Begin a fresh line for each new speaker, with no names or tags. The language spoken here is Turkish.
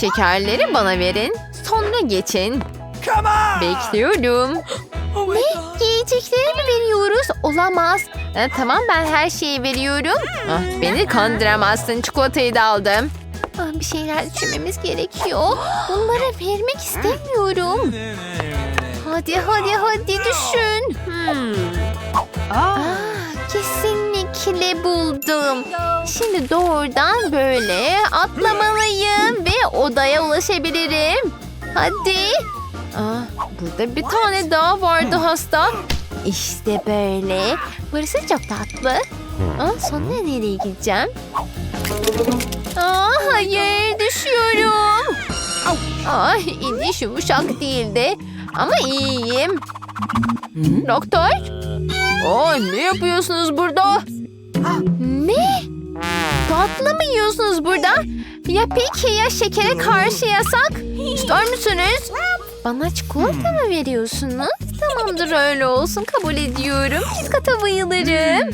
Şekerleri bana verin. Sonra geçin. Bekliyorum.
Ne?
Yiyecekleri mi veriyoruz? Olamaz. Ha, tamam ben her şeyi veriyorum. Ah, beni kandıramazsın. Çikolatayı da aldım. Ah, bir şeyler düşünmemiz gerekiyor. Bunları vermek istemiyorum. Hadi hadi hadi düşün. Hmm. Ah, kesinlikle buldum. Şimdi doğrudan böyle atlamalıyım ve odaya ulaşabilirim. Hadi. Aa, burada bir tane daha vardı hasta. İşte böyle. Burası çok tatlı. Aa, sonra nereye gideceğim? Aa, hayır düşüyorum. Ay iniş yumuşak değildi. Ama iyiyim. Doktor? Aa, ne yapıyorsunuz burada? Ne? Tatlı mı yiyorsunuz burada? Ya peki ya şekere karşı yasak? İster misiniz? Bana çikolata mı veriyorsunuz? Tamamdır öyle olsun kabul ediyorum. Kitkata bayılırım.